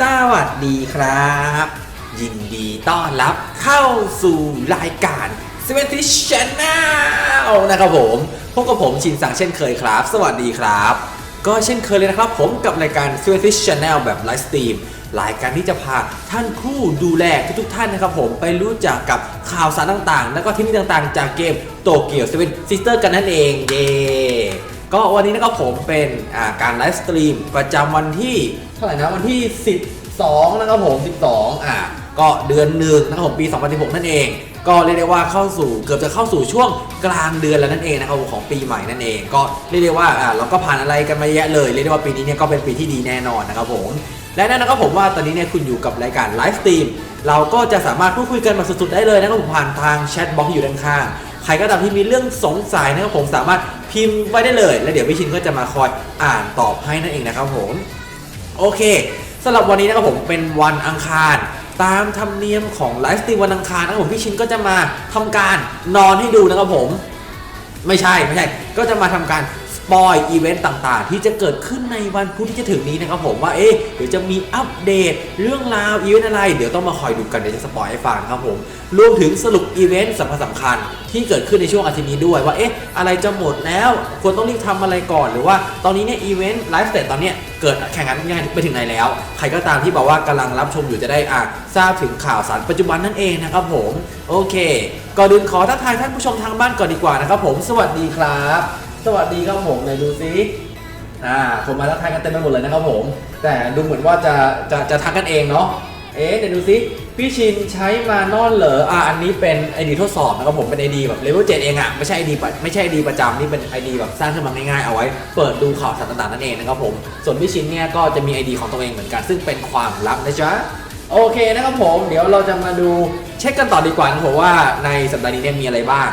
สวัสดีครับ ยินดีต้อนรับเข้าสู่รายการ s e v e n t y Channel นะครับผมพบกับผมชินสังเช่นเคยครับ สวัสดีครับ ก็เช่นเคยเลยนะครับ ผมกับรายการ s e v e n t y Channel แบบไลฟ์สตรีมรายการที่จะพาท่านผู้ดูแลทุกๆท่านนะครับผมไปรู้จักกับข่าวสารต่างๆ แล้วก็เทคนิคต่างๆ จากเกมโตเกียวเซเว่นซิสเตอร์กันนั่นเองเย้ ก็วันนี้นะครับผมเป็นอ่าการไลฟ์สตรีมประจำวันที่เท่าไหร่นะวันที่ 12 นะครับผม 12 อ่าก็เดือนหนึ่งนะครับผมปี 2016 นั่นเอง ก็เรียกได้ว่าเข้าสู่เกือบจะเข้าสู่ช่วงกลางเดือนแล้วนั่นเองนะครับผมของปีใหม่นั่นเอง ก็เรียกได้ว่าอ่าเราก็ผ่านอะไรกันมาเยอะเลยเรียกได้ว่าปีนี้เนี่ยก็เป็นปีที่ดีแน่นอนนะครับผม และแน่นอนะครับผมว่าตอนนี้เนี่ยคุณอยู่กับรายการไลฟ์สตรีมเราก็จะสามารถพูดคุยกันแบบสุดๆได้เลยนะครับผมผ่านทางแชทบล็อกอยู่ด้านข้าง ใครก็ตามที่มีเรื่องสงสัยนะครับผมสามารถพิมพ์ไว้ได้เลย แล้วเดี๋ยวพี่ชินก็จะมาคอยอ่านตอบให้นั่นเองนะครับผมโอเคสำหรับวันนี้นะครับผมเป็นวันอังคาร ตามธรรมเนียมของไลฟ์สตรีมวันอังคารนะครับผมพี่ชินก็จะมาทำการนอนให้ดูนะครับผม ไม่ใช่ไม่ใช่ ก็จะมาทำการ ปอยอีเวนต์ต่างๆ ที่จะเกิดขึ้นในวันพุธที่จะถึงนี้นะครับผมว่าเอ๊ะเดี๋ยวจะมีอัปเดตเรื่องราวอีเวนต์อะไร เดี๋ยวต้องมาคอยดูกันเดี๋ยวจะสปอยให้ฟังครับผมรวมถึงสรุปอีเวนต์สำคัญสำคัญที่เกิดขึ้นในช่วงอาทิตย์นี้ด้วยว่าเอ๊ะอะไรจะหมดแล้วควรต้องรีบทำอะไรก่อน หรือว่าตอนนี้เนี่ยอีเวนต์ไลฟ์สเตจตอนเนี้ยเกิดแข่งขันงานไปถึงไหนแล้ว ใครก็ตามที่บอกว่ากำลังรับชมอยู่จะได้อะทราบถึงข่าวสารปัจจุบันนั่นเองนะครับผม โอเคก่อนอื่นขอทักทายท่านผู้ชมทางบ้านก่อนดีกว่านะครับผม สวัสดีครับ สวัสดีครับผมไหนดูซิอ่าคนมาทักทายกันเต็มไปหมดเลยนะครับผม แต่ดูเหมือนว่าจะจะจะทักกันเองเนาะเอ๊ะเดี๋ยวดูซิพี่ชินใช้มานอนเหรออ่าอันนี้เป็นไอดีทดสอบนะครับผมเป็นไอดีแบบเลเวลเเองอะไม่ใช่ไอดีไม่ใช่ไอดีประจำนี่เป็นไอดีแบบสร้างขึ้นมาง่ายๆเอาไว้ เปิดดูข่าวสารต่างๆนั่นเองนะครับผมส่วนพี่ชินเนี่ยก็จะมีไอดีของตัวเองเหมือนกันซึ่งเป็นความลับนะจ๊ะโอเคนะครับผม เดี๋ยวเราจะมาดูเช็คกันต่อดีกว่านะครับผมว่าในสัปดาห์นี้เนี่ยมีอะไรบ้าง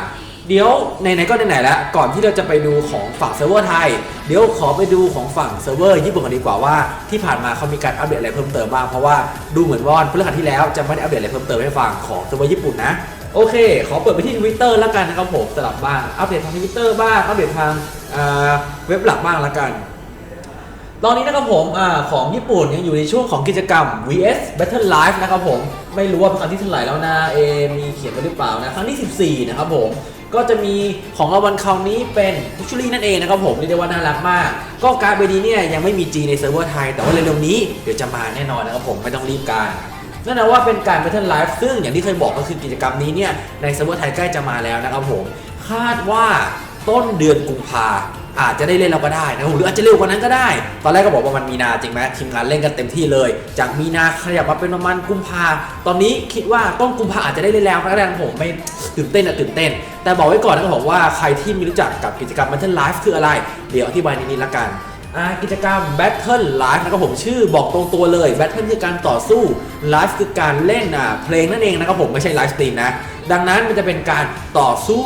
เดี๋ยวไหนๆก็ไหนๆแล้ว ก่อนที่เราจะไปดูของฝั่งเซิร์ฟเวอร์ไทย เดี๋ยวขอไปดูของฝั่งเซิร์ฟเวอร์ญี่ปุ่นกันดีกว่าว่าที่ผ่านมาเขามีการอัปเดตอะไรเพิ่มเติมบ้างเพราะว่าดูเหมือนว่าวันพฤหัสที่แล้วจะไม่ได้อัปเดตอะไรเพิ่มเติมให้ฟังของเซิร์ฟเวอร์ญี่ปุ่นนะโอเค ขอเปิดไปที่ทวิตเตอร์แล้วกันนะครับผมสลับบ้างอัปเดตทางทวิตเตอร์บ้างอัปเดตทางเว็บหลักบ้างแล้วกันตอนนี้นะครับผมอของญี่ปุ่นยังอยู่ในช่วงของกิจกรรม VS Battle Live นะครับผมไม่รู้ว่าเป็นครั้งที่เท่าไหร่แล้วนะเอมีเขียนไว้หรือเปล่านะครั้งที่ 14 นะครับผม ก็จะมีของรางวัลคราวนี้เป็นพุชลี่นั่นเองนะครับผมเรียกได้ว่าน่ารักมาก ก็การ์ดใบนี้เนี่ยยังไม่มี G ในเซิร์ฟเวอร์ไทย แต่ว่าเร็วๆนี้เดี๋ยวจะมาแน่นอนนะครับผมไม่ต้องรีบการนั่นนะว่าเป็นการไปเทิร์นไลฟ์ซึ่งอย่างที่เคยบอกก็คือกิจกรรมนี้เนี่ยในเซิร์ฟเวอร์ไทยใกล้จะมาแล้วนะครับผมคาดว่า ต้นเดือนกุมภาอาจจะได้เล่นเราก็ได้นะหรืออาจจะเร็วกว่านั้นก็ได้ ตอนแรกก็บอกว่ามันมีนาจริงไหมทีมงานเล่นกันเต็มที่เลย จากมีนาขยับมาเป็นประมาณกุมภาตอนนี้คิดว่าต้นกุมภาอาจจะได้เล่นแล้วก็ได้ผมไม่ตื่นเต้นอะตื่นเต้น แต่บอกไว้ก่อนนะครับผมว่าใครที่มีรู้จักกับกิจกรรมมันเช่นไลฟ์คืออะไร เดี๋ยวอธิบายในนี้ละกัน กิจกรรม Battle Live นะครับผมชื่อบอกตรงตัวเลย Battle คือการต่อสู้ Live คือการเล่นอ่าเพลงนั่นเองนะครับผมไม่ใช่ไลฟ์สตรีมนะ ดังนั้นมันจะเป็นการต่อสู้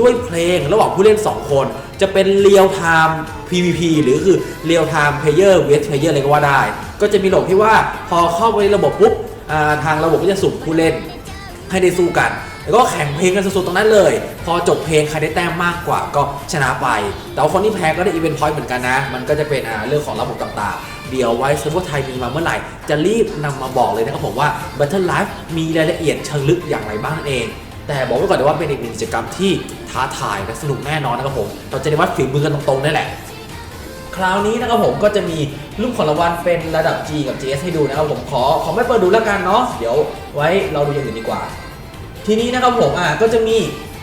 ด้วยเพลงระหว่างผู้เล่น 2 คน จะเป็น Real Time PVP หรือคือ Real Time Player vs Player เลยก็ว่าได้ ก็จะมีระบบที่ว่าพอเข้าไปในระบบปุ๊บทางระบบก็จะสุ่มผู้เล่นให้ได้สู้กัน แล้วก็แข่งเพลงกันสุดๆตรงนั้นเลย พอจบเพลงใครได้แต้มมากกว่าก็ชนะไป แต่ว่าคนที่แพ้ก็ได้อีเวนต์พอยต์เหมือนกันนะ มันก็จะเป็นเรื่องของระบบต่างๆ เดี๋ยวไว้เซิร์ฟเวอร์ไทยมีมาเมื่อไหร่ จะรีบนำมาบอกเลยนะครับผมว่า Battle Life มีรายละเอียดเชิงลึกอย่างไรบ้างนั่นเองแต่บอกไว้ก่อนเลยว่าเป็นอีกหนึ่งกิจกรรมที่ท้าทายและสนุกแน่นอนนะครับผมเราจะได้วัดฝีมือกันตรงๆนี่แหละ คราวนี้นะครับผมก็จะมีรูปของรางวัลเป็นระดับ G กับ GS ให้ดูนะครับผมขอขอไม่เปิดดูแล้วกันเนาะเดี๋ยวไว้เราดูอย่างอื่นดีกว่า ทีนี้นะครับผมอะก็จะมี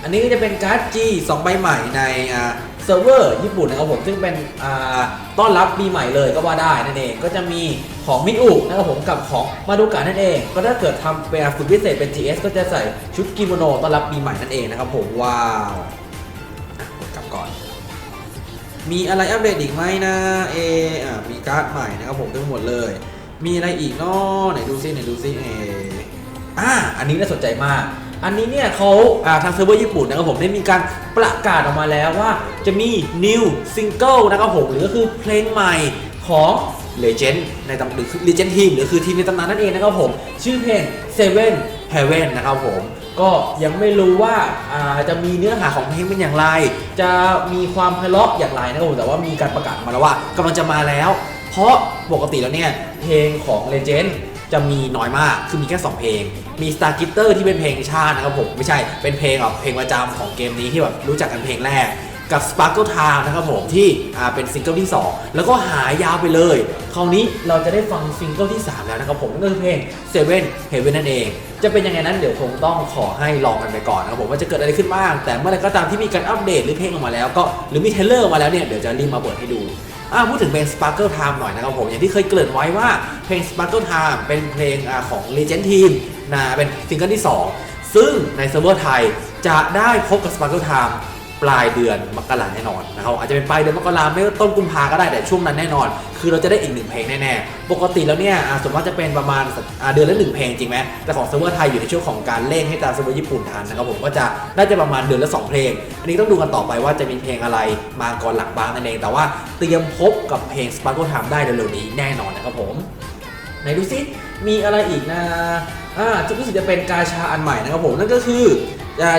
อันนี้ก็จะเป็นการ์ด G 2 ใบใหม่ในอ่าเซิร์ฟเวอร์ญี่ปุ่นนะครับผมซึ่งเป็นอ่าต้อนรับปีใหม่เลยก็ว่าได้นั่นเองก็จะมีของมิอุนะครับผมกับของมาดูกะนั่นเอง ก็ถ้าเกิดทำเป็นฝึกพิเศษเป็น GS ก็จะใส่ชุดกิโมโนต้อนรับปีใหม่นั่นเองนะครับผมว้าวกลับก่อน มีอะไรอัปเดตอีกไหมนะเออะมีการ์ดใหม่นะครับผมทั้งหมดเลย มีอะไรอีกเนาะไหนดูซิไหนดูซิเออะอันนี้น่าสนใจมาก อันนี้เนี่ยเขาทางเซิร์ฟเวอร์ญี่ปุ่นนะครับผมได้มีการประกาศออกมาแล้วว่าจะมี new single นะครับผมหรือก็คือเพลงใหม่ของ Legend ในตำหรือคือ Legend Team หรือคือทีมในตำนานนั่นเองนะครับผม ชื่อเพลง Seven Heaven นะครับผมก็ยังไม่รู้ว่าาจะมีเนื้อหาของเพลงเป็นอย่างไร จะมีความไพเราะอย่างไรนะครับผมแต่ว่ามีการประกาศออกมาแล้วว่ากำลังจะมาแล้ว เพราะปกติแล้วเนี่ยเพลงของ Legend จ จะมีน้อยมากคือมีแค่ 2 เพลง มี Star g i t t e r ที่เป็นเพลงชาตินะครับผม ไม่ใช่เป็นเพลงแบบเพลงประจำของเกมนี้ที่แบบรู้จักกันเพลงแรกกับ Sparkle Time นะครับผมที่เป็นซิงเกิลที่ 2 แล้วก็หายาวไปเลย คราวนี้เราจะได้ฟังซิงเกิลที่ 3 แล้วนะครับผมนั่นก็คือเพลง Seven Heaven นั่นเอง จะเป็นยังไงนั้นเดี๋ยวคงต้องขอให้ลองกันไปก่อนนะครับผมว่าจะเกิดอะไรขึ้นบ้าง แต่เมื่อไรก็ตามที่มีการอัปเดตหรือเพลงออกมาแล้วก็หรือมีเทเลอร์มาแล้วเนี่ยเดี๋ยวจะรีบมาเปิดให้ดู พูดถึงเพลง Sparkle Time หน่อยนะครับผม อย่างที่เคยเกริ่นไว้ว่าเพลง Sparkle Time เป็นเพลงอของ Legend Team นะเป็นซิงเกิลที่ 2 ซึ่งในเซิร์ฟเวอร์ไทยจะได้พบกับ Sparkle Time ปลายเดือนมกราแน่นอนนะครับอาจจะเป็นปลายเดือนมกราไม่ต้นกุมภาก็ได้แต่ช่วงนั้นแน่นอน คือเราจะได้อีกหนึ่งเพลงแน่ๆปกติแล้วเนี่ยอ่าส่วนมากจะเป็นประมาณเดือนละหนึ่งเพลงจริงไหมแต่ของเซิร์ฟเวอร์ไทยอยู่ในช่วงของการเร่งให้ตามเซิร์ฟเวอร์ญี่ปุ่นทันนะครับผมก็จะน่าจะประมาณเดือนละสองเพลง อันนี้ต้องดูกันต่อไปว่าจะมีเพลงอะไรมาก่อนหลังบ้างนั่นเองแต่ว่าเตรียมพบกับเพลง Sparkle Time ได้เร็วๆนี้แน่นอนนะครับผมไหนดูซิมีอะไรอีกนะอ่าจะรู้สึกจะเป็นกาชาอันใหม่นะครับผมนั่นก็คือ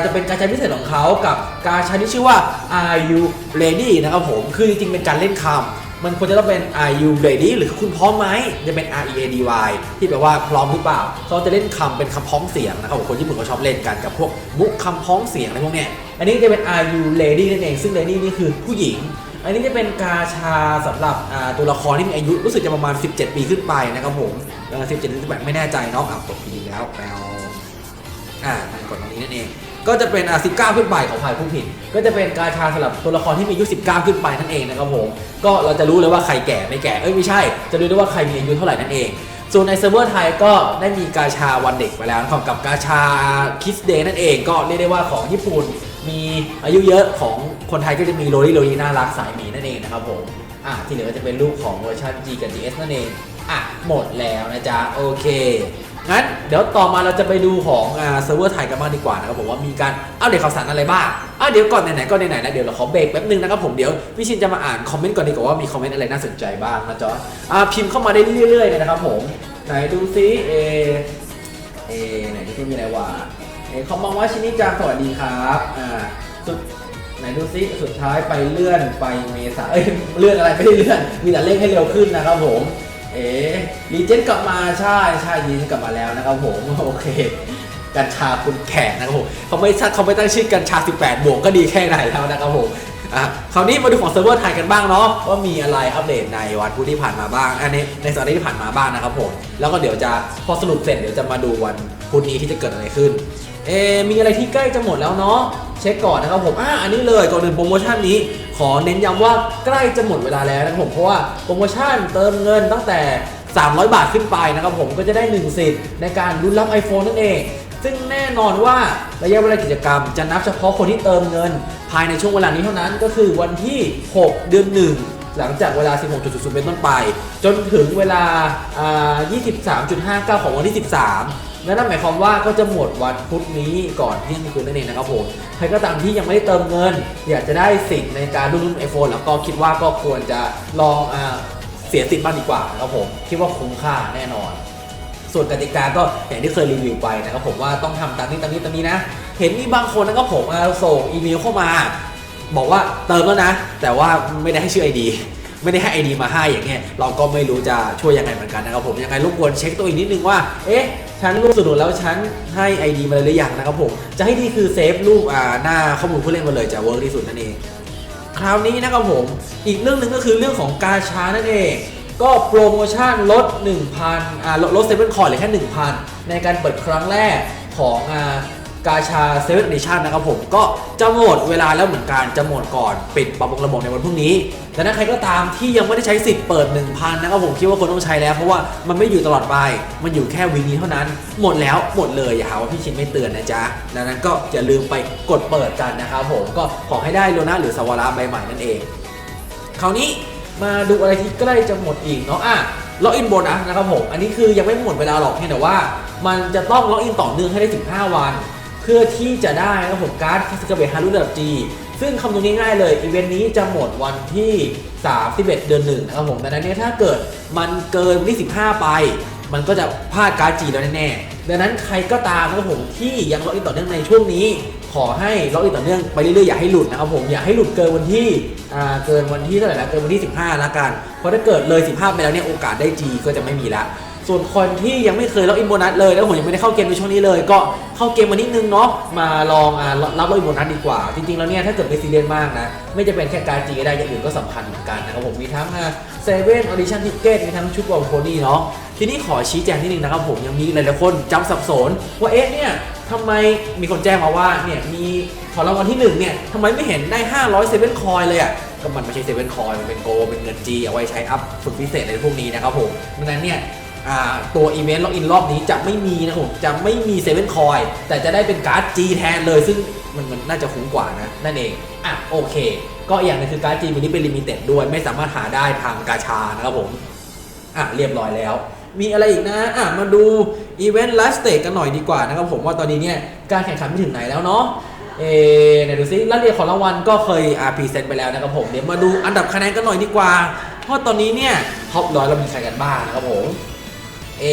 จะเป็นการใชาพิเศษของเขากับการใชาที่ชื่อว่า Are you ready นะครับผม คือจริงๆเป็นการเล่นคำมันควรจะต้องเป็น Are you ready หรือคุณพร้อมไหมจะเป็น R E A D Y ที่แปลว่าพร้อมหรือเปล่าเขาจะเล่นคำเป็นคำพ้องเสียงนะครับผมคนญี่ปุ่นเขาชอบเล่นกันกับพวกมุกคำพ้องเสียงอะไรพวกเนี้ยอันนี้จะเป็น Are you ready นั่นเองซึ่ง ready นี่คือผู้หญิงอันนี้จะเป็นกาชาสำหรับตัวละครที่มีอายุรู้สึกจะประมาณ 17 ปีขึ้นไปนะครับผมเออ17หรือ18ไม่แน่ใจเนาะอะกดปีแล้วแปลอ่ากดตรงนี้นั่นเอง ก็จะเป็นอ่า19 ขึ้นไปของฝ่ายผู้ผิด ก็จะเป็นกาชาสำหรับตัวละครที่มีอายุ 19 ขึ้นไปนั่นเองนะครับผม ก็เราจะรู้เลยว่าใครแก่ไม่แก่ เอ้ยไม่ใช่ จะรู้ได้ว่าใครมีอายุเท่าไหร่นั่นเอง ส่วนในเซิร์ฟเวอร์ไทยก็ได้มีกาชาวันเด็กไปแล้วนะครับกับกาชาคิสเดย์นั่นเอง ก็เรียกได้ว่าของญี่ปุ่นมีอายุเยอะของคนไทยก็จะมีโรลี่โรลี่น่ารักสายหมีนั่นเองนะครับผม อะที่เหลือก็จะเป็นรูปของเวอร์ชัน G กับ GS นั่นเอง อะหมดแล้วนะจ๊ะโอเค งั้นเดี๋ยวต่อมาเราจะไปดูของเซิร์ฟเวอร์ไทยกันบ้างดีกว่านะครับผมว่ามีการอัปเดตข่าวสารอะไรบ้างอะเดี๋ยวก่อนไหนๆก็ไหนๆนะเดี๋ยวเราขอเบรกแป๊บนึงนะครับผมเดี๋ยวพี่ชินจะมาอ่านคอมเมนต์ก่อนดีกว่าว่ามีคอมเมนต์อะไรน่าสนใจบ้างนะจ๊ะอะพิมพ์เข้ามาได้เรื่อยๆเลยนะครับผมไหนดูซิเอเอไหนดูซิมีอะไรวะเอคอมมองว่าชินิจังสวัสดีครับอ่าสุดไหนดูซิสุดท้ายไปเลื่อนไปเมษาเอ้ยเลื่อนอะไรไม่ได้เลื่อนมีแต่เร่งให้เร็วขึ้นนะครับผม เอ๋รีเจนกลับมาใช่ใช่รีเจนกลับมาแล้วนะครับผมโอเค กัญชาคุณแขกนะครับผมเขาไม่เขาไม่ตั้งชื่อกัญชา 18 บวกก็ดีแค่ไหนแล้วนะครับผมอะคราวนี้มาดูของเซิร์ฟเวอร์ไทยกันบ้างเนาะว่ามีอะไรอัปเดตในวันพุธที่ผ่านมาบ้างอันนี้ในสัปดาห์ที่ผ่านมาบ้างนะครับผมแล้วก็เดี๋ยวจะพอสรุปเสร็จเดี๋ยวจะมาดูวันพุธนี้ที่จะเกิดอะไรขึ้น เอมีอะไรที่ใกล้จะหมดแล้วเนาะเช็คก่อนนะครับผมอ่าอันนี้เลยก่อนอื่นโปรโมชั่นนี้ ขอเน้นย้ำว่าใกล้จะหมดเวลาแล้วนะครับผมเพราะว่าโปรโมชั่นเติมเงินตั้งแต่ 300 บาทขึ้นไปนะครับผมก็จะได้1สิทธิ์ในการลุ้นรับ iPhone นั่นเอง ซึ่งแน่นอนว่าระยะเวลากิจกรรม จะนับเฉพาะคนที่เติมเงิน ภายในช่วงเวลานี้เท่านั้นก็คือวันที่ 6 เดือน 1หลังจากเวลา 16.00 เป็นต้นไป จนถึงเวลาอ่า23.59 ของวันที่ 13 นั่นหมายความว่าก็จะหมดวันพุธนี้ก่อนเที่ยงคืนนั่นเองนะครับผมใครก็ตามที่ยังไม่ได้เติมเงิน อยากจะได้สิทธิ์ในการรุ่นไอโฟนแล้วก็คิดว่าก็ควรจะลองอเสียสิทธิ์บ้างดีกว่านะครับผมคิดว่าคุ้มค่าแน่นอน ส่วนกติกาก็อย่างที่เคยรีวิวไปนะครับผมว่าต้องทำตามนี้ตามนี้ตามนี้นะ เห็นมีบางคนนะครับผมส่งอีเมลเข้ามา บอกว่าเติมแล้วนะ แต่ว่าไม่ได้ให้ชื่อ ID ไม่ได้ให้ ID มาให้อย่างเงี้ยเราก็ไม่รู้จะช่วยยังไงเหมือนกันนะครับผมยังไงรบกวนเช็คตัวเองนิดนึงว่าเอ๊ะฉันร่วมสนุนแล้วฉันให้ ID มาเลยหรือยังนะครับผมจะให้ดีคือเซฟรูปอ่าหน้าข้อมูลผู้เล่นมาเลยจะเวิร์กที่สุดนั่นเองคราวนี้นะครับผมอีกเรื่องหนึ่งก็คือเรื่องของกาชานั่นเองก็โปรโมชั่นลด 1,000อ่าลดเซเว่นคอร์เหลือแค่ 1,000 ในการเปิดครั้งแรกของอ่า กาชาเซเว่นเดชั่นนะครับผมก็จะหมดเวลาแล้วเหมือนกันจะหมดก่อนปิดปรับปรุงระบบในวันพรุ่งนี้ดังนั้นใครก็ตามที่ยังไม่ได้ใช้สิทธิ์เปิด 1,000นะครับผมคิดว่าคนต้องใช้แล้ว เพราะว่ามันไม่อยู่ตลอดไป มันอยู่แค่วีนี้เท่านั้น หมดแล้วหมดเลยอย่าหาว่าพี่ชินไม่เตือนนะจ๊ะดังนั้นก็อย่าลืมไปกดเปิดกันนะครับผมก็ขอให้ได้โลนะหรือสวาระใบใหม่นั่นเอง คราวนี้มาดูอะไรที่ใกล้จะหมดอีกเนาะอะล็อกอินโบนัสนะครับผม อันนี้คือยังไม่หมดเวลาหรอกเพียงแต่ว่า มันจะต้องล็อกอินต่อเนื่องให้ได้ 15 วัน เพื่อที่จะได้นะครับการ์ดคาสกเบฮารุดับจีซึ่งคำนวณง่ายๆเลยอีเวนต์นี้จะหมดวันที่31เดือนหนึ่งนะครับผมดังนั้นเนี่ยถ้าเกิดมันเกินวันที่ 15 ไป มันก็จะพลาดการ์ดจีแล้วแน่ๆดังนั้นใครก็ตามนะครับผมที่ยังล็อกอินต่อเนื่องในช่วงนี้ขขอให้ล็อกอินต่อเนื่องไปเรื่อยๆอย่าให้หลุดนะครับผมอย่าให้หลุดเกินวันที่อ่าเกินวันที่เท่าไหร่นะเกินวันที่ 15ละกันเพราะถ้าเกิดเลย 15 ไปแล้วเนี่ยโอกาสได้จีก็จะไม่มีละ ส่วนคนที่ยังไม่เคยล็อกอินโบนัสเลย แล้วผมยังไม่ได้เข้าเกมในช่วงนี้เลย ก็เข้าเกมมานิดนึงเนาะมาลองอ่ารับล็อกอินโบนัสดีกว่า จริงๆแล้วเนี่ยถ้าเกิดไม่ซีเรียสมากนะ ไม่จะเป็นแค่การจีก็ได้อย่างอื่นก็สำคัญเหมือนกันนะครับผมมีทั้งเซเว่นออดิชั่นทิเกตมีทั้งชุดวอลโคนี่เนาะทีนี้ขอชี้แจงนิดนึงนะครับผมยังมีหลายๆคนจำสับสนว่าเอ๊ะเนี่ยทำไมมีคนแจ้งมาว่าเนี่ยมีของรางวัลที่หนึ่งเนี่ยทำไมไม่เห็นได้ 500เซเว่นคอยเลยอะก็มันไม่ใช่เซเว่นคอยมันเป็นโกเป็นเงินจีเอาไว้ใช้อัพฝึกพิเศษในพวกนี้นะครับผมดังนั้นเนี่ย ตัวอีเวนต์ล็อกอินรอบนี้จะไม่มีนะครับผมจะไม่มีเซเว่นคอยแต่จะได้เป็นการ์ด G แทนเลย ซึ่งมันมันน่าจะคุ้มกว่านะ นั่นเอง อะ โอเค ก็อย่างนึงคือการ์ด G มินิเป็นลิมิเต็ดด้วย ไม่สามารถหาได้ทางกาชานะครับผม อะ เรียบร้อยแล้ว มีอะไรอีกนะ อะ มาดูอีเวนต์ไลฟ์สเตจกันหน่อยดีกว่านะครับผมว่าตอนนี้เนี่ยการแข่งขันไปถึงไหนแล้วเนาะเอไหนดูซิรายละเอียดของรางวัลก็เคยอาพีเซนต์ไปแล้วนะครับผมเดี๋ยวมาดูอันดับคะแนนกันหน่อยดีกว่าเพราะตอนนี้เนี่ยท็อปร้อยเรามีใครกันบ้างนะครับผม เอ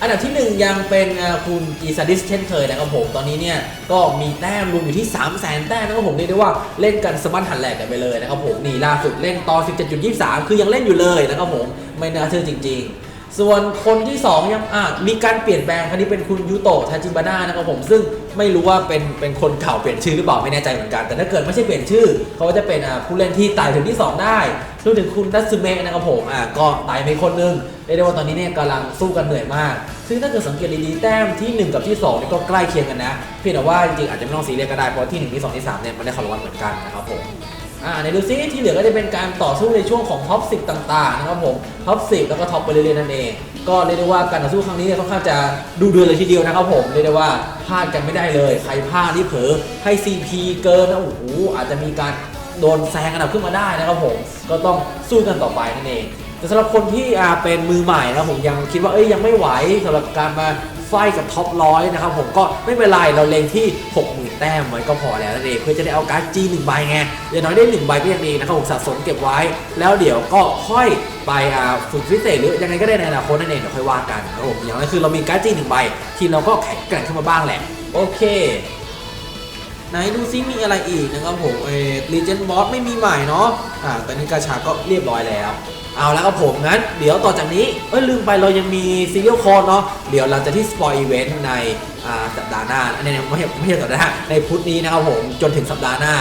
อันดับที่ 1 ยังเป็นคุณกีซาดิสเช่นเคยนะครับผมตอนนี้เนี่ยก็มีแต้มรวมอยู่ที่ 3 0 0 0 0 0แต้มนะครับผมเรียกได้ว่าเล่นกันสมันหันแหลกกันไปเลยนะครับผมนี่ล่าสุดเล่นต่อ17.23 คือยังเล่นอยู่เลยนะครับผมไม่น่าเชื่อจริง ๆส่วนคนที่ 2 ยังอะมีการเปลี่ยนแปลงครั้นี้เป็นคุณยูโตะทาจิบาน่านะครับผมซึ่งไม่รู้ว่าเป็นเป็นคนเก่าเปลี่ยนชื่อหรือเปล่าไม่แน่ใจเหมือนกันแต่ถ้าเกิดไม่ใช่เปลี่ยนชื่อ เขาก็จะเป็นอ่าผู้เล่นที่ไต่ถึงที่ 2 ได้รวมถึงคุณนัตสึเมะนะครับผมอะก็ไต่ไปคนนึง รียกได้ว่าตอนนี้เนี่ยกำลังสู้กันเหนื่อยมาก ซึ่งถ้าเกิดสังเกตดีๆแต้มที่ 1 กับที่2เนี่ยก็ใกล้เคียงกันนะ เพียงแต่ว่าจริงๆอาจจะไม่ต้องซีเรียสก็ได้ เพราะที่ 1 ที่ 2 ที่3เนี่ยมันได้คารางวัลเหมือนกันนะครับผมอ่าในดูซิที่เหลือก็จะเป็นการต่อสู้ในช่วงของท็อป10 ต่างๆนะครับผมท็อป10 แล้วก็ท็อปไปเรื่อยๆนั่นเอง ก็เรียกได้ว่าการต่อสู้ครั้งนี้เนี่ยค่อนข้างจะดูเดือดเลยทีเดียวนะครับผมเรียกได้ว่าพลาดกันไม่ได้เลย ใครพลาดที่เผลอให้ CP เกินนะโอ้โหอาจจะมีการโดนแซงอันดับขึ้นมาได้นะครับผมก็ต้องสู้กันต่อไปนั่นเอง แต่สำหรับคนที่อ่าเป็นมือใหม่นะผมยังคิดว่าเอ้ยยังไม่ไหวสำหรับการมาไฟกับท็อปร้อยนะครับผมก็ไม่เป็นไรเราเล็งที่ 60,000 แต้มไว้ก็พอแล้วนั่นเองเพื่อจะได้เอาการ์ดจีหนึ่งใบไงอย่างน้อยได้หนึ่งใบก็ยังดีนะครับผมสะสมเก็บไว้ แล้วเดี๋ยวก็ค่อยไปอ่าฝึกพิเศษหรือยังไงก็ได้ในอนาคตนั่นเองเดี๋ยวค่อยว่ากันนะครับผมอย่างน้อยคือเรามีการ์ดจีหนึ่งใบ ทีมเราก็แข็งแกร่งขึ้นมาบ้างแหละ โอเคไหนดูซิมีอะไรอีกนะครับผมเออ Legend Boss ไม่มีใหม่เนาะอ่าตอนนี้กาชาก็เรียบร้อยแล้ว เอาแล้วครับผมงั้น เดี๋ยวต่อจากนี้ เอ้ยลืมไปเรายังมีซีเรียลคอร์เนาะเดี๋ยวหลังจากที่สปอยอีเวนต์ในสัปดาห์หน้าในไม่ใช่ไม่ใช่สัปดาห์หน้าในพุธนี้นะครับผมจนถึงสัปดาห์หน้า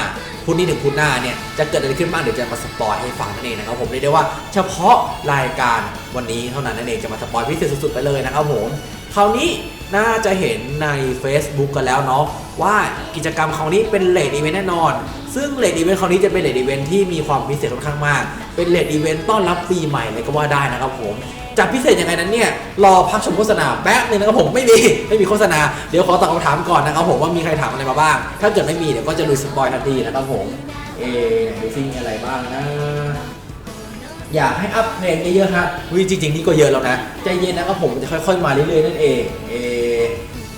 พุธนี้ถึงพุธหน้าเนี่ยจะเกิดอะไรขึ้นบ้างเดี๋ยวจะมาสปอยให้ฟังนั่นเองนะครับผมเรียกได้ว่าเฉพาะรายการวันนี้เท่านั้นนั่นเองจะมาสปอยพิเศษสุดๆไปเลยนะครับผมคราวนี้น่าจะเห็นใน Facebook กันแล้วเนาะ ว่ากิจกรรมคราวนี้เป็นเลดอีเวนต์แน่นอน ซึ่งเลดอีเวนต์คราวนี้จะเป็นเลดอีเวนต์ที่มีความพิเศษค่อนข้างมาก เป็นเลดอีเวนต์ต้อนรับปีใหม่เลยก็ว่าได้นะครับผมจะพิเศษยังไงนั้นเนี่ยรอพักชมโฆษณาแป๊บนึงนะครับผมไม่มีไม่มีโฆษณาเดี๋ยวขอตอบคำถามก่อนนะครับผมว่ามีใครถามอะไรมาบ้าง ถ้าเกิดไม่มีเดี๋ยวก็จะลุยสปอยทันทีนะครับผมเอ๊ดูซิมีอะไรบ้างนะอยากให้อัพเพลงเยอะๆฮะวิจริงๆนี่ก็เยอะแล้วนะใจเย็นนะครับผมจะค่อย ๆ มาเรื่อยๆนั่นเองเอ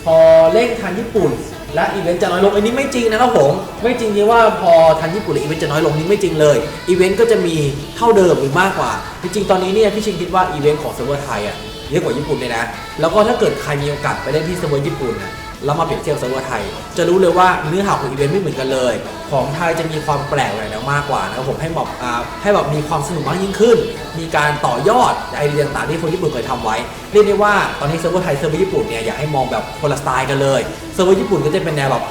พอเร่งทันญี่ปุ่น และอีเวนต์จะน้อยลงอันนี้ไม่จริงนะครับผมไม่จริงที่ว่าพอทันญี่ปุ่นอีเวนต์จะน้อยลงนี่ไม่จริงเลยอีเวนต์ก็จะมีเท่าเดิมหรือมากกว่า จริงๆตอนนี้เนี่ยพี่ชิงคิดว่าอีเวนต์ของเซิร์ฟเวอร์ไทยอะเยอะกว่าญี่ปุ่นเลยนะ แล้วก็ถ้าเกิดใครมีโอกาสไปเล่นที่เซิร์ฟเวอร์ญี่ปุ่นนะแล้วมาเปรียบเทียบเซิร์ฟเวอร์ไทย จะรู้เลยว่าเนื้อหาของอีเวนต์ไม่เหมือนกันเลย ของไทยจะมีความแปลกแหวกแนวมากกว่านะครับผมให้แบบอ่าให้แบบมีความสนุกมากยิ่งขึ้น มีการต่อยอดไอเดียต่างๆที่คนญี่ปุ่นเคยทำไว้ เรียกได้ว่าตอนนี้เซิร์ฟเวอร์ไทยเซิร์ฟเวอร์ญี่ปุ่นเนี่ยอยากให้มองแบบคนละสไตล์กันเลย เซิร์ฟเวอร์ญี่ปุ่นก็จะเป็นแนวแบบ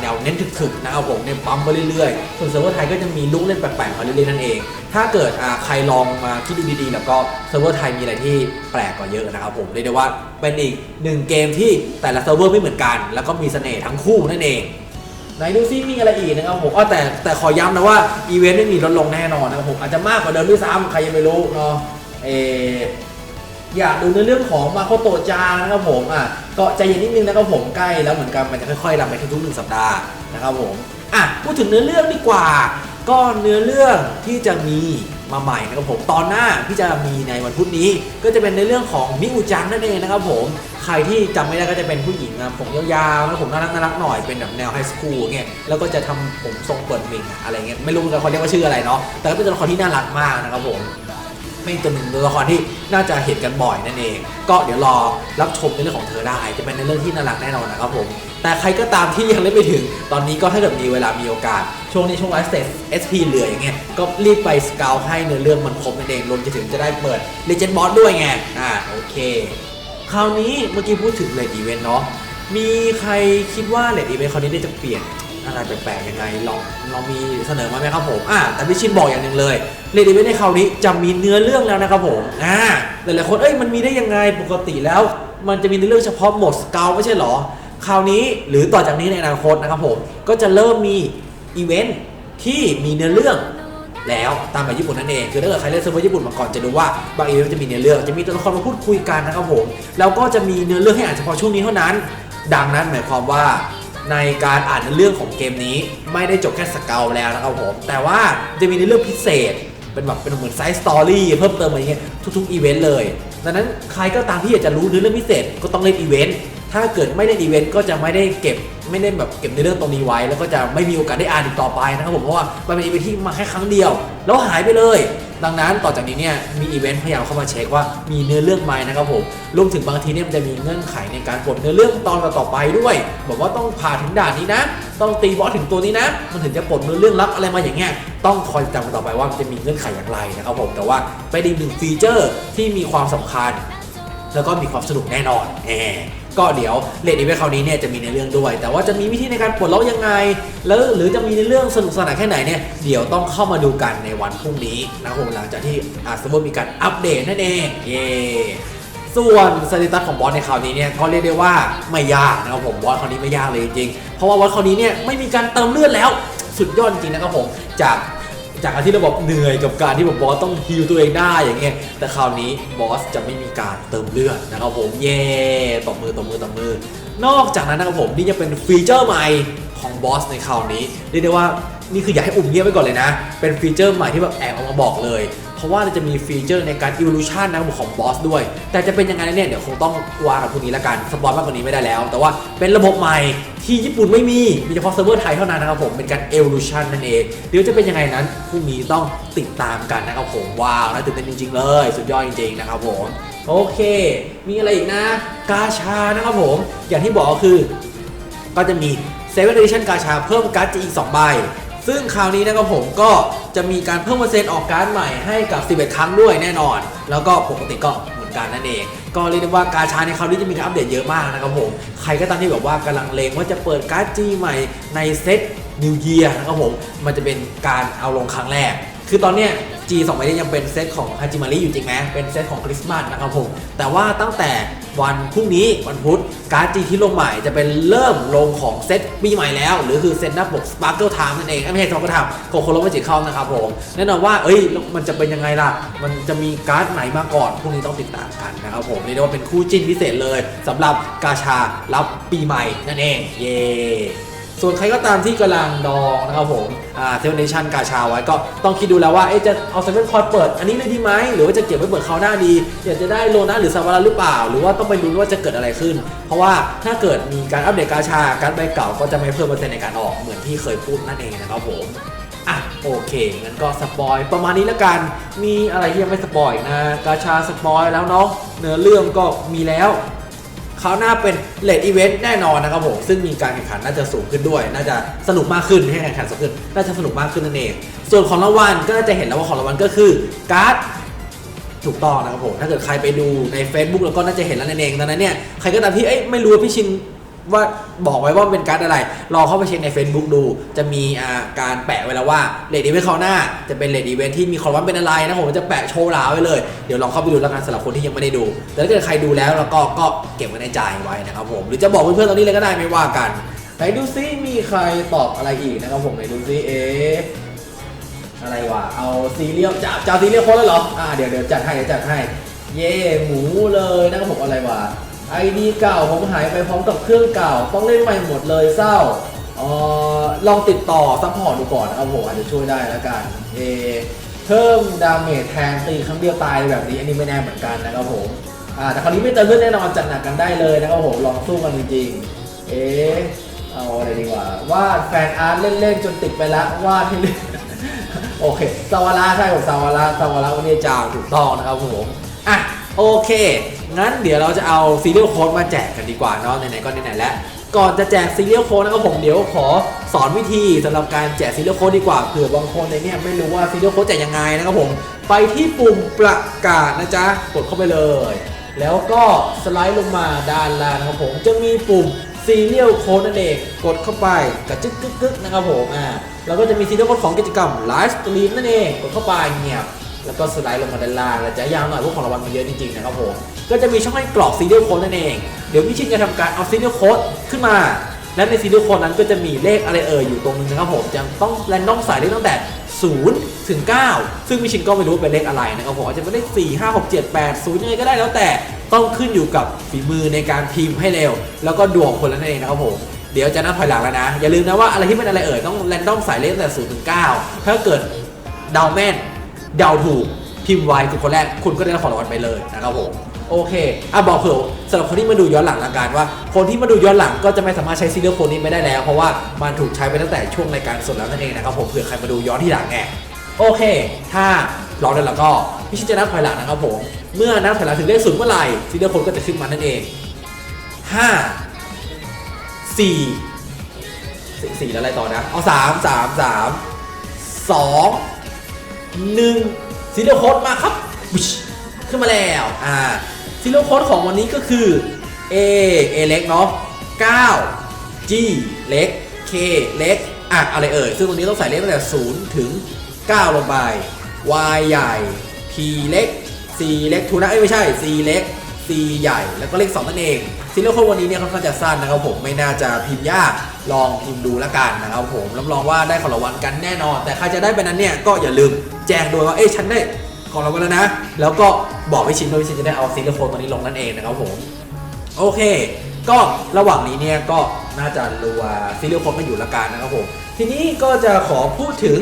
แนวเน้นถึกๆนะครับผมเน้นปั๊มไปเรื่อยๆ ส่วนเซิร์ฟเวอร์ไทยก็จะมีลุกเล่นแปลกๆมาเรื่อยๆนั่นเอง ถ้าเกิดใครลองมาคิดดูดีๆ แล้วก็เซิร์ฟเวอร์ไทยมีอะไรที่แปลกกว่าเยอะนะครับผมเรียกได้ว่าเป็นอีกหนึ่งเกมที่แต่ละเซิร์ฟเวอร์ไม่เหมือนกัน แล้วก็มีเสน่ห์ทั้งคู่นั่นเองไหนดูซิมีอะไรอีกนะครับผมอ้อแต่แต่ขอย้ำนะว่าอีเวนต์ไม่มีลดลงแน่นอนนะครับผมอาจจะมากกว่าเดิมด้วยซ้ำใครยังไม่รู้เนาะเอ อยากดูในเรื่องของมาโคโตจานะครับผมอะก็ใจเย็นนิดนึงนะครับผมใกล้แล้วเหมือนกันมันจะค่อยๆรำไปทุกๆหนึ่งสัปดาห์นะครับผมอะพูดถึงเนื้อเรื่องดีกว่า ก็เนื้อเรื่องที่จะมีมาใหม่นะครับผมตอนหน้าที่จะมีในวันพุธนี้ ก็จะเป็นในเรื่องของมิอูจังนั่นเองนะครับผมใครที่จำไม่ได้ก็จะเป็นผู้หญิงนะผมยาวๆแล้วผมน่ารักน่ารักหน่อยเป็นแบบแนวไฮสคูลเงี้ยแล้วก็จะทำผมทรงเปิดมิงอะไรเงี้ยไม่รู้นกันเขาเรียกว่าชื่ออะไรเนาะแต่ก็เป็นตัวละครที่น่ารักมากนะครับผม ไม่ตัวหนึ่งตัวละครที่น่าจะเห็นกันบ่อยนั่นเอง ก็เดี๋ยวรอรับชมในเรื่องของเธอได้ จะเป็นในเรื่องที่น่ารักแน่นอนนะครับผม แต่ใครก็ตามที่ยังเล่นไม่ถึง ตอนนี้ก็ถ้าเกิดมีเวลามีโอกาส ช่วงนี้ช่วงไลฟ์สเตจ SP เหลืออย่างเงี้ย ก็รีบไปสเกลให้เนื้อเรื่องมันครบนั่นเองรวมจะถึงจะได้เปิด Legend Boss ด้วยไง อ่าโอเค คราวนี้เมื่อกี้พูดถึงเลดอีเวนต์เนาะ มีใครคิดว่าเลดอีเวนต์คราวนี้ได้จะเปลี่ยน อะไรแปลกๆยังไงลองลองมีเสนอมาไหมครับผมอ่าแต่พี่ชินบอกอย่างหนึ่งเลยเลดอีเวนต์ในคราวนี้จะมีเนื้อเรื่องแล้วนะครับผมอ่าหลายๆคนเอ้ยมันมีได้ยังไงปกติแล้ว มันจะมีเนื้อเรื่องเฉพาะหมดสเกลไม่ใช่หรอคราวนี้หรือต่อจากนี้ในอนาคตนะครับผมก็จะเริ่มมีอีเวนต์ที่มีเนื้อเรื่องแล้วตามแบบญี่ปุ่นนั่นเองคือถ้าเกิดใครเล่นเซิร์ฟเวอร์ญี่ปุ่นมาก่อนจะรู้ว่าบางอีเวนต์จะมีเนื้อเรื่องจะมีตัวละครมาพูดคุยกันนะครับผมแล้วก็จะมีเนื้อเรื่องให้อ่านเฉพาะช่วงนี้เท่านั้น ดังนั้นหมายความว่า ในการอ่านเรื่องของเกมนี้ ไม่ได้จบแค่สเกลแล้วนะครับผม แต่ว่าจะมีในเรื่องพิเศษ เป็นแบบเป็นเหมือนไซส์สตอรี่เพิ่มเติมอะไรเงี้ยทุกๆอีเวนต์เลยดังนั้นใครก็ตามที่อยากจะรู้เรื่องพิเศษก็ต้องเล่นอีเวนต์ ถ้าเกิดไม่ได้อีเวนต์ก็จะไม่ได้เก็บไม่ได้แบบเก็บในเรื่องตรงนี้ไว้ แล้วก็จะไม่มีโอกาสได้อ่านอีกต่อไปนะครับผมเพราะว่ามันเป็นอีเวนต์ที่มาแค่ครั้งเดียว แล้วหายไปเลย ดังนั้นต่อจากนี้เนี่ยมีอีเวนต์พยายามเข้ามาเช็คว่ามีเนื้อเรื่องไหมนะครับผมรวมถึงบางทีเนี่ยมันจะมีเงื่อนไขในการปลดเนื้อเรื่องตอนต่อไปด้วยบอกว่าต้องผ่านถึงด่านนี้นะ ต้องตีบอสถึงตัวนี้นะ มันถึงจะปลดเนื้อเรื่องลับอะไรมาอย่างเงี้ยต้องคอยจำกันต่อไปว่ามันจะมีเงื่อนไขอย่างไรนะครับผมแต่ว่าเป็นอีกหนึ่งฟีเจอร์ที่มีความสำคัญ แล้วก็มีความสนุกแน่นอนแหม ก็เดี๋ยวเลดอีเวนต์คราวนี้เนี่ยจะมีในเรื่องด้วย แต่ว่าจะมีวิธีในการปลดล็อกยังไง แล้วหรือจะมีในเรื่องสนุกสนานแค่ไหนเนี่ยเดี๋ยวต้องเข้ามาดูกันในวันพรุ่งนี้นะครับผมหลังจากที่อาร์เซนอลมีการอัปเดตนั่นเองเย้ส่วนสถิติของบอสในคราวนี้เนี่ยก็เรียกได้ว่าไม่ยากนะครับผมบอสคราวนี้ไม่ยากเลยจริงๆเพราะว่าบอสคราวนี้เนี่ยไม่มีการเติมเลือดแล้วสุดยอดจริงนะครับผมจาก จากการที่เราบอกเหนื่อยกับการที่แบบบอสต้องฮิวตัวเองได้อย่างเงี้ยแต่คราวนี้บอสจะไม่มีการเติมเลือดนะครับผมเย่ตบมือตบมือตบมือ นอกจากนั้นนะครับผมนี่จะเป็นฟีเจอร์ใหม่ของบอสในคราวนี้เรียกได้ว่านี่คืออยากให้อุ่มเงียบไว้ก่อนเลยนะ เป็นฟีเจอร์ใหม่ที่แบบแอบออกมาบอกเลย เพราะว่าจะมีฟีเจอร์ในการ evolution นะครับของบอสด้วย แต่จะเป็นยังไงเนี่ยเดี๋ยวคงต้องว่ากันพรุ่งนี้ละกันสปอยมากกว่านี้ไม่ได้แล้ว แต่ว่าเป็นระบบใหม่ที่ญี่ปุ่นไม่มี มีเฉพาะเซิร์ฟเวอร์ไทยเท่านั้นนะครับผมเป็นการ evolution นั่นเองเดี๋ยวจะเป็นยังไงนั้นพรุ่งนี้ต้องติดตามกันนะครับผมว้าวน่าตื่นเต้นจริง ๆ เลย สุดยอดจริงๆนะครับผมโอเค มีอะไรอีกนะ กาชานะครับผม อย่างที่บอกก็คือ ก็จะมีเซเว่นเดชั่นกาชาเพิ่มการ์ดจะอีก2ใบ ซึ่งคราวนี้นะครับผมก็จะมีการเพิ่มเปอร์เซ็นต์ออกการ์ดใหม่ให้กับ 11 ครั้งด้วยแน่นอน แล้วก็ปกติก็เหมือนกันนั่นเอง ก็เรียกได้ว่ากาชาในคราวนี้จะมีการอัปเดตเยอะมากนะครับผม ใครก็ตามที่แบบว่ากำลังเลงว่าจะเปิดการ์ดจีใหม่ในเซตนิวเยียนะครับผม มันจะเป็นการเอาลงครั้งแรก คือตอนเนี้ย G 2ใบนี้ยังเป็นเซตของฮาจิมาริอยู่จริงไหมเป็นเซตของคริสต์มาสนะครับผม แต่ว่าตั้งแต่วันพรุ่งนี้วันพุธการ์ด G ที่ลงใหม่จะเป็นเริ่มลงของเซตปีใหม่แล้ว หรือคือเซตหน้าปก Sparkle Time นั่นเองไม่ใช่ Sparkle Time โคโคโรมาจิเข้านะครับผมแน่นอนว่าเอ้ยมันจะเป็นยังไงล่ะ มันจะมีการ์ดไหนมาก่อนพรุ่งนี้ต้องติดตามกันนะครับผมเรียกได้ว่าเป็นคู่จิ้นพิเศษเลยสำหรับกาชารับปีใหม่นั่นเอง เย้ ส่วนใครก็ตามที่กำลังดองนะครับผมอ่าเทลเนชันกาชาไว้ก็ต้องคิดดูแล้วว่าเอ๊ะจะเอาเซเว่นคอยเปิดอันนี้เลยดีไหมหรือว่าจะเก็บไว้เปิดคราวหน้าดีอยากจะได้โลนะหรือซาวาระหรือเปล่า หรือว่าต้องไปดูว่าจะเกิดอะไรขึ้น เพราะว่าถ้าเกิดมีการอัปเดตกาชาการใบเก่าก็จะไม่เพิ่มเปอร์เซ็นต์ในการออกเหมือนที่เคยพูดนั่นเองนะครับผมอะโอเคงั้นก็สปอยประมาณนี้แล้วกันมีอะไรที่ยังไม่สปอยนะกาชาสปอยแล้วเนาะเนื้อเรื่องก็มีแล้ว คราวหน้าเป็นเลดอีเวนต์แน่นอนนะครับผมซึ่งมีการแข่งขันน่าจะสูงขึ้นด้วย น่าจะสนุกมากขึ้นไม่ให้แข่งขันสูงขึ้น น่าจะสนุกมากขึ้นนั่นเอง ส่วนของรางวัลก็น่าจะเห็นแล้วว่าของรางวัลก็คือการ์ดถูกต้องนะครับผมถ้าเกิดใครไปดูใน Facebook แล้วก็น่าจะเห็นแล้วนั่นเองดังนั้นเนี่ยใครก็ตามที่เอ้ยไม่รู้ว่าพี่ชิน ว่าบอกไว้ว่าเป็นการ์ดอะไรรองเข้าไปเช็คใน Facebook ดู จะมีอ่าการแปะไว้แล้วว่าเลดอีเวนต์เขาวหน้า จะเป็นเลดอีเวนต์ที่มีคอลัมน์เป็นอะไรนะผมจะแปะโชว์ลาไว้เลย เดี๋ยวลองเข้าไปดูแล้วกันสำหรับคนที่ยังไม่ได้ดู แต่ถ้าเกิดใครดูแล้วแล้วก็ก็เก็บไว้ในใจไว้นะครับผม หรือจะบอกเพื่อนๆตอนนี้เลยก็ได้ไม่ว่ากันไหนดูซิมีใครตอบอะไรอีกนะครับผมไหนดูซิเอ๊ะอะไรวะเอาซีเรียลจะจะเอาซีเรียลค้ดเลยเหรออ่าเดี๋ยวเดี๋ยวจัดให้เดี๋ยวจัดให้ เย่หมูเลยนะครับผมอะไรวะ ไอดีเก่าผมหายไปพร้อมกับเครื่องเก่า ต้องเล่นใหม่หมดเลยเศร้าออลองติดต่อซัพพอร์ตดูก่อนนะครับผมอาจจะช่วยได้แล้วกันเอเพิ่มดาเมจแทนตีครั้งเดียวตายแบบนี้อันนี้ไม่แน่เหมือนกันนะครับผมอ่าแต่คราวนี้ไม่เติมเลือดแน่นอนจัดหนักกันได้เลยนะครับผมลองสู้กันจริงๆเอเอาอะไรดีกว่าวาดแฟนอาร์ตเล่นๆจนติดไปละวาดให้เล่นโอเคซาวาระใช่ผมซาวาระซาวาระวันนี้จางถูกต้องนะครับผมอะโอเค งั้นเดี๋ยวเราจะเอาซีเรียลโค้ดมาแจกกันดีกว่าเนาะไหนๆก็ไหนๆแล้วก่อนจะแจกซีเรียลโค้ดนะครับผมเดี๋ยวขอสอนวิธีสำหรับการแจกซีเรียลโค้ดดีกว่าเผื่อบางคนในเนี้ไม่รู้ว่าซีเรียลโค้ดแจกยังไงนะครับผมไปที่ปุ่มประกาศนะจ๊ะกดเข้าไปเลย แล้วก็สไลด์ลงมาด้านล่างนะครับผมจะมีปุ่มซีเรียลโค้ดนั่นเองกดเข้าไปกระจึกกึกนะครับผมอ่าแล้วก็จะมีซีเรียลโค้ดของกิจกรรมไลฟ์สตรีมนั่นเองกดเข้าไปเงียบ แล้วก็สไลด์ลงมาด้านล่างแล้วจะยาวหน่อยพวกของรางวัลมันเยอะจริงๆนะครับผมก็จะมีช่องให้กรอกซีเรียลโค้ดนั่นเอง เดี๋ยวพี่ชินจะทำการเอาซีเรียลโค้ดขึ้นมา และในซีเรียลโค้ดนั้นก็จะมีเลขอะไรเอ่ยอยู่ตรงนึงนะครับผมจะต้องแรนดอมใส่เลขตั้งแต่0ถึง9ซึ่งพี่ชินก็ไม่รู้เป็นเลขอะไรนะครับผมอาจจะเป็นเลข4 5 6 7 8 0ยังไงก็ได้แล้วแต่ต้องขึ้นอยู่กับฝีมือในการพิมพ์ให้เร็ว แล้วก็ดวงคนนั่นเองนะครับผมเดี๋ยวจะนับถอยหลังแล้วนะ อย่าลืมนะว่าอะไรที่เป็นอะไรเอ่ยต้องแรนดอมใส่เลขตั้งแต่0ถึง9ถ้าเกิดเดาแม่น เดาถูกพิมพ์ไว้คือคนแรกคุณก็ได้รับของรางวัลไปเลยนะครับผมโอเคอะบอกเผื่อสำหรับคนที่มาดูย้อนหลังละกันว่า คนที่มาดูย้อนหลังก็จะไม่สามารถใช้ซีเรียลโฟนนี้ไม่ได้แล้ว เพราะว่ามันถูกใช้ไปตั้งแต่ช่วงรายการสดแล้วนั่นเองนะครับผมเผื่อใครมาดูย้อนที่หลังแงโอเค ถ้าร้อมแล้วก็พี่ชิดจะนับถอยหลังนะครับผมเมื่อนับถอยหลังถึงเลขศูนย์เมื่อไหร่ซีเรียลโฟนก็จะขึ้นมานั่นเองห้าสี่สี่แล้วอะไรต่อนะเอาสามสามสามสอง หนึ่งซีเรียลโค้ดมาครับขึ้นมาแล้วอ่าซีเรียลโค้ดของวันนี้ก็คือ A A เล็กเนาะ9 G เล็ก K เล็กอะอะไรเอ่ยซึ่งตรงนี้ต้องใส่เลขตั้งแต่0ถึง 9 ลงไป Y ใหญ่ P เล็ก C เล็กทูนะเอ้ยไม่ใช่ C เล็ก C ใหญ่แล้วก็เลข2นั่นเองซีเรียลโควันนี้เนี่ยค่อนข้างจะสั้นนะครับผมไม่น่าจะพิมพ์ยากลองพิมพ์ดูแล้วกันนะครับผมรับรองว่าได้ของรางวัลกันแน่นอน แต่ใครจะได้ไปนั้นเนี่ยก็อย่าลืมแจ้งด้วยว่าเอ้ฉันได้ของรางวัลแล้วนะ แล้วก็บอกพี่ชินด้วยพี่ชินจะได้เอาซีเรียลโค้ดตัวนี้ลงนั่นเองนะครับผมโอเค ก็ระหว่างนี้เนี่ยก็น่าจะรัวซีเรียลโค้ดมาอยู่ละกันนะครับผม ทีนี้ก็จะขอพูดถึง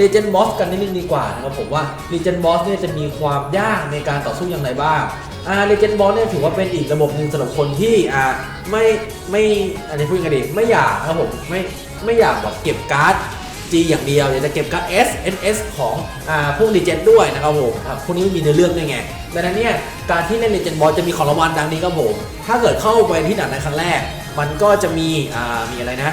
Legend Boss กันนิดนึงดีกว่านะครับผมว่า Legend Boss เนี่ยจะมีความยากในการต่อสู้อย่างไรบ้าง อ่า Legend Boss เนี่ยถือว่าเป็นอีกระบบหนึ่งสำหรับคนที่อ่าไม่ไม่อะไรพูดกันดีไม่อยากครับผมไม่ไม่อยากแบบเก็บการ์ด G อย่างเดียวอยากจะเก็บการ์ด S N S ของอ่าพวก Legend ด้วยนะครับผมอ่าพวกนี้ไม่มีเนื้อเรื่องด้วยไงดังนั้นเนี่ยการที่เล่น Legend Boss จะมีของรางวัลดังนี้ครับผมถ้าเกิดเข้าไปที่ด่านในครั้งแรก มันก็จะมีอ่ามีอะไรนะ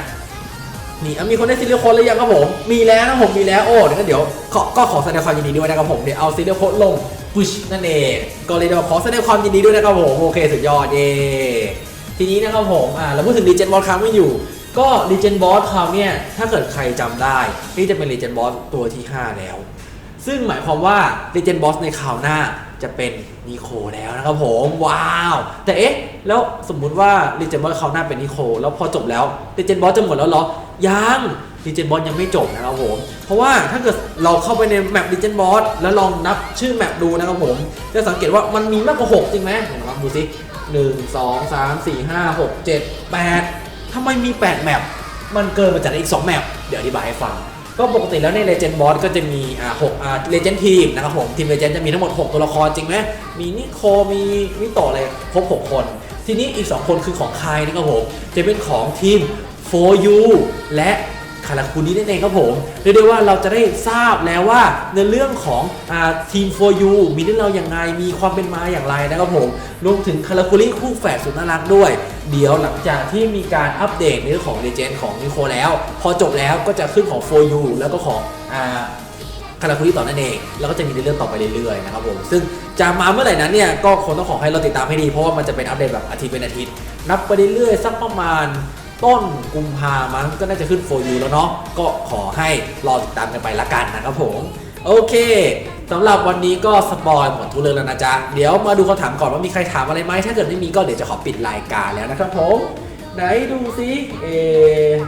นี่มีคนได้ซีเรียลโค้ดหรือยังครับผม มีแล้วนะผมมีแล้วโอ้เดี๋ยวก็เดี๋ยวขอก็ขอแสดงความยินดีด้วยนะครับผมเดี๋ยวเอาซีเรียลโค้ดลง พุชนั่นเองก็เลยเดี๋ยวขอแสดงความยินดีด้วยนะครับผมโอเคสุดยอดเย่ทีนี้นะครับผมอ่าเราพูดถึง Legend Boss ค้างไม่อยู่ ก็ Legend Boss คราวเนี่ยถ้าเกิดใครจำได้ นี่จะเป็น Legend Boss ตัวที่ 5 แล้ว ซึ่งหมายความว่า Legend Boss ในคราวหน้าจะเป็นนิโคแล้วนะครับผมว้าว แต่เอ๊ะ แล้วสมมุติว่า Legend Boss คราวหน้าเป็นนิโค แล้วพอจบแล้ว Legend Boss จะหมดแล้วเหรอยัง Legend Boss ยังไม่จบนะครับผม เพราะว่าถ้าเกิดเราเข้าไปในแมป Legend Boss แล้วลองนับชื่อแมปดูนะครับผม จะสังเกตว่ามันมีมากกว่า 6 จริงไหมลองนับดูสิ1 2 3 4 5 6 7 8ทำไมมี 8 แมป มันเกินมาจากอีก 2 แมป เดี๋ยวอธิบายให้ฟัง ก็ปกติแล้วใน Legend Boss ก็จะมีอ่าหกอ่า Legend Team นะครับผม ทีม Legend จะมีทั้งหมด 6 ตัวละครจริงไหม มีนิโค มีมิโตะอะไรครบ 6 คน ทีนี้อีก 2 คนคือของใครนะครับผม จะเป็นของทีม 4U และ คาราคุนี้นั่นเองครับผมเรียกได้ว่าเราจะได้ทราบแล้วว่าในเรื่องของอ่าทีม 4U มีเรื่องราวอย่างไรมีความเป็นมาอย่างไรนะครับผมรวมถึงคาราคุริคู่แฝดสุดน่ารักด้วย เดี๋ยวหลังจากที่มีการอัปเดตในเรื่องของ Legend ของนิโคแล้ว พอจบแล้วก็จะขึ้นของ 4U แล้วก็ของคาราคุริต่อนั่นเอง แล้วก็จะมีในเรื่องต่อไปเรื่อยๆนะครับผม ซึ่งจะมาเมื่อไหร่นั้นเนี่ย ก็คงต้องขอให้เราติดตามให้ดี เพราะว่ามันจะเป็นอัปเดตแบบอาทิตย์เป็นอาทิตย์ นับไปเรื่อยๆสักประมาณ ต้นกุมภามั้งก็น่าจะขึ้น 4U แล้วเนาะก็ขอให้รอติดตามกันไปละกันนะครับผม โอเคสำหรับวันนี้ก็สปอยหมดทุกเรื่องแล้วนะจ๊ะ เดี๋ยวมาดูคำถามก่อนว่ามีใครถามอะไรไหมถ้าเกิดไม่มีก็เดี๋ยวจะขอปิดรายการแล้วนะครับผมไหนดูซิเอ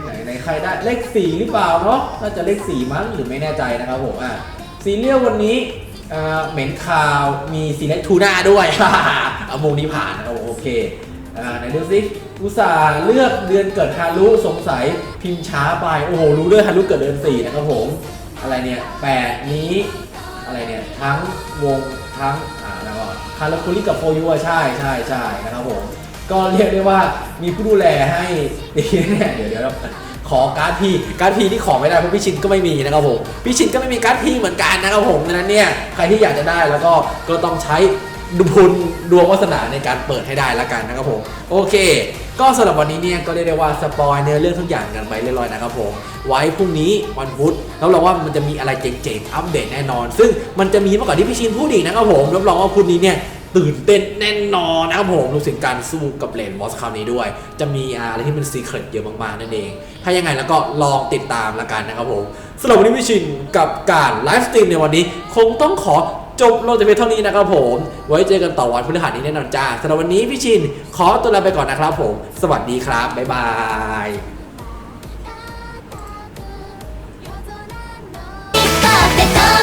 ไหนไหนใครได้เลขสี่หรือเปล่าเนาะน่าจะเลขสี่มั้งหรือไม่แน่ใจนะครับผมอะซีเรียลวันนี้เหม็นข่าวมีซีเล็กทูน่าด้วยเอามุมนี้ผ่านนะครับโอเคอ่าไหนดูซิ อุตส่าห์เลือกเดือนเกิดฮารุสงสัยพิมพ์ช้าไป โอ้โห รู้ด้วยฮารุเกิดเดือนสี่นะครับผม อะไรเนี่ยแปดนี้ อะไรเนี่ย ทั้งวงทั้ง อ่าแล้วก็คาราคุริกับโฟยูใช่ใช่ใช่นะครับผม ก็เรียกได้ว่ามีผู้ดูแลให้ดีแน่เดี๋ยวเดี๋ยวขขอการ์ดพีการ์ดพีที่ขอไม่ได้เพราะพี่ชินก็ไม่มีนะครับผมพี่ชินก็ไม่มีการ์ดพีเหมือนกันนะครับผมดังนั้นเนี่ยใครที่อยากจะได้แล้วก็ก็ต้องใช้ ดุพุนดวงวาสนาในการเปิดให้ได้ล้วกันนะครับผม โอเค ก็สำหรับวันนี้เนี่ยก็เรียกได้ว่าสปอยเนื้อเรื่องทุกอย่างกันไปเรียบร้อยนะครับผมไว้พรุ่งนี้วันพุธรับรองว่ามันจะมีอะไรเจ๋งๆอัปเดตแน่นอน ซึ่งมันจะมีมากกว่าที่พี่ชินพูดอีกนะครับผมรับรองว่าพุธนี้เนี่ยตื่นเต้นแน่นอนนะครับผมรวมถึงการสู้กับเลนบอสคราวนี้ด้วย จะมีอะไรที่มันซีเครตเยอะมากๆนั่นเอง ถ้ายังไงแล้วก็ลองติดตามละกันนะครับผมสำหรับวันนี้พี่ชินกับการไลฟ์สตรีมในวันนี้ คงต้องขอ จบลงแต่เพียงเท่านี้นะครับผม ไว้เจอกันต่อวันพฤหัสนี้แน่นอนจ้าสำหรับวันนี้พี่ชินขอตัวลาไปก่อนนะครับผม สวัสดีครับ บ๊ายบาย